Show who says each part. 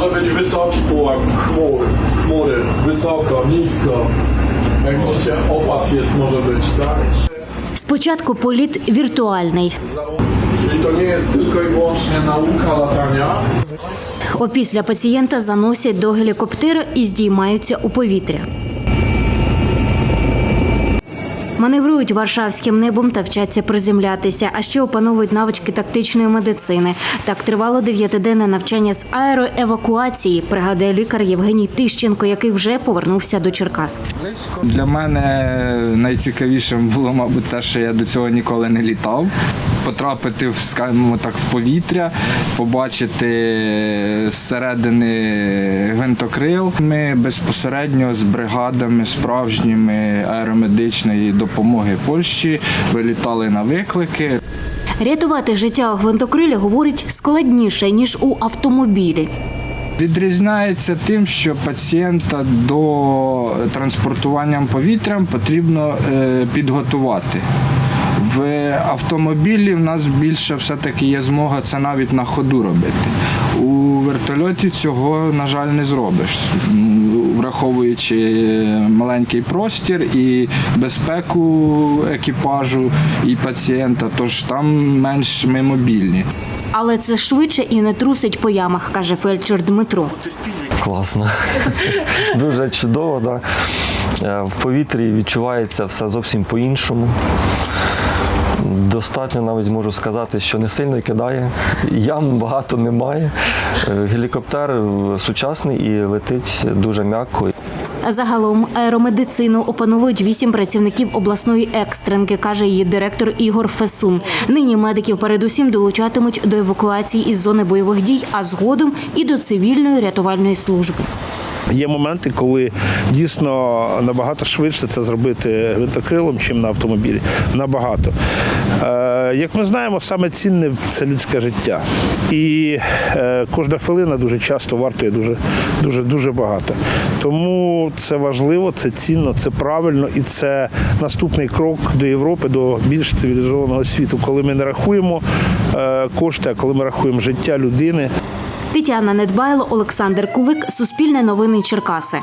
Speaker 1: Może być wysoki pułap, chmur, chmury, wysoko, nisko. Jak widzicie, opad jest, może być, tak?
Speaker 2: Spочатку політ віртуальний.
Speaker 1: Czyli to nie jest tylko i wyłącznie nauka latania,
Speaker 2: Опісля пацієнта заносять до гелікоптера і здіймаються у повітря. Маневрують варшавським небом та вчаться приземлятися, а ще опановують навички тактичної медицини. Так тривало дев'ятиденне навчання з аероевакуації, пригадує лікар Євгеній Тищенко, який вже повернувся до Черкас.
Speaker 3: Для мене найцікавішим було, мабуть, те, що я до цього ніколи не літав. Потрапити в, скажімо так, в повітря, побачити зсередини гвинтокрил. Ми безпосередньо з бригадами справжніми аеромедичної допомоги Польщі вилітали на виклики.
Speaker 2: Рятувати життя у гвинтокрилі, говорить, складніше ніж у автомобілі.
Speaker 3: Відрізняється тим, що пацієнта до транспортування повітрям потрібно е, підготувати. В автомобілі в нас більше все-таки є змога це навіть на ходу робити. У вертольоті цього, на жаль, не зробиш, враховуючи маленький простір і безпеку екіпажу і пацієнта, тож там менш ми мобільні.
Speaker 2: Але це швидше і не трусить по ямах, каже фельдшер Дмитро.
Speaker 4: Класно. Дуже чудово, да. Е, В повітрі відчувається все зовсім по-іншому. Достатньо навіть можу сказати, що не сильно кидає. Ям багато немає. Е, Гелікоптер сучасний і летить дуже м'яко.
Speaker 2: Загалом аеромедицину опановують вісім працівників обласної екстренки, каже її директор Ігор Фесун. Нині медиків передусім долучатимуть до евакуації із зони бойових дій, а згодом і до цивільної рятувальної служби.
Speaker 5: Є моменти, коли дійсно набагато швидше це зробити гвинтокрилом, чим на автомобілі. Набагато. Е, як ми знаємо, саме цінне це людське життя. І е, кожна хвилина дуже часто вартує дуже, дуже, дуже багато. Тому це важливо, це цінно, це правильно і це наступний крок до Європи, до більш цивілізованого світу, коли ми не рахуємо е, кошти, а коли ми рахуємо життя людини.
Speaker 2: Тетяна Недбайло, Олександр Кулик, Суспільне новини Черкаси.